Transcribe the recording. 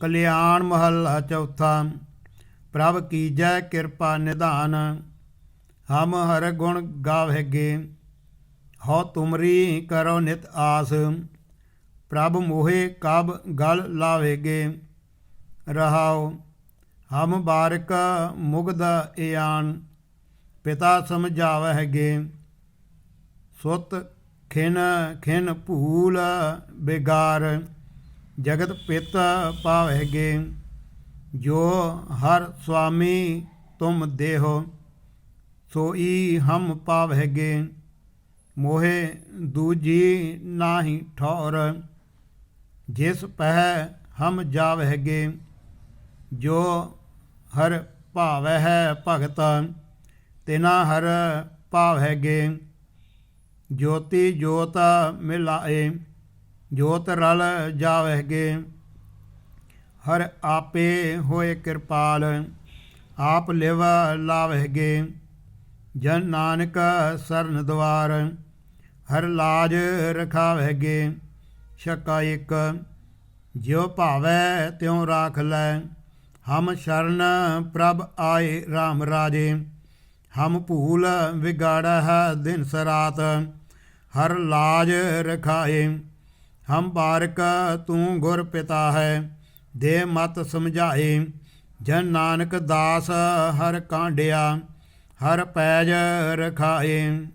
ਕਲਿਆਣ ਮਹੱਲਾ ਚੌਥਾ। ਪ੍ਰਭ ਕੀਜੈ ਕਿਰਪਾ ਨਿਧਾਨ, ਹਮ ਹਰ ਗੁਣ ਗਾਵਹਿਗੇ ਹਉ ਤੁਮਰੀ ਕਰੋ ਨਿਤ ਆਸ, ਪ੍ਰਭ ਮੋਹੇ ਕਬ ਗਲ ਲਾਵੇਗੇ ਰਹਾਓ ਹਮ ਬਾਰਕ ਮੁਗਦ ਇਆਨ, ਪਿਤਾ ਸਮਝਾਵਹਿਗੇ ਸੁਤ ਖਿਨ ਖਿਨ ਭੂਲ ਬਿਗਾਰ ਜਗਤ ਪਿਤ ਪਾਵਹਿਗੇ ਜੋ ਹਰ ਸੁਆਮੀ ਤੁਮ ਦੇਹੋ, ਸੋਈ ਹਮ ਪਾਵਹਿਗੇ ਮੋਹਿ ਦੂਜੀ ਨਾਹੀ ਠੌਰ, ਜਿਸ ਪਹਿ ਹਮ ਜਾਵਹਿਗੇ ਜੋ ਹਰ ਭਾਵੈ ਹੈ ਭਗਤ, ਤਿਨਾ ਹਰ ਭਾਵ ਹੈਗੇ ਜੋਤੀ ਜੋਤ ਮਿਲਾਏ ਜੋਤ ਰਲ ਜਾਵਹਿਗੇ ਹਰ ਆਪੇ ਹੋਏ ਕਿਰਪਾਲ, ਆਪ ਲਿਵ ਲਾਵਹਿਗੇ ਜਨ ਨਾਨਕ ਸਰਨ ਦਵਾਰ, ਹਰ ਲਾਜ ਰਖਾਵਹਿਗੇ ਸ਼ਕਾ ਇੱਕ, ਜਿਉ ਭਾਵੈ ਤਿਉ ਰਾਖ ਲੈ। ਹਮ ਸ਼ਰਨ ਪ੍ਰਭ ਆਏ RAM ਰਾਜੇ। ਹਮ ਭੂਲ ਵਿਗਾੜਹ ਦਿਨ ਸਰਾਤ, ਹਰ ਲਾਜ ਰਖਾਏ। ਹਮ ਬਾਰਕ ਤੂੰ ਗੁਰ ਪਿਤਾ ਹੈ, ਦੇ ਮਤ ਸਮਝਾਏ। ਜਨ ਨਾਨਕ ਦਾਸ ਹਰ ਕਾਂਡਿਆ, ਹਰ ਪੈਜ ਰਖਾਏ।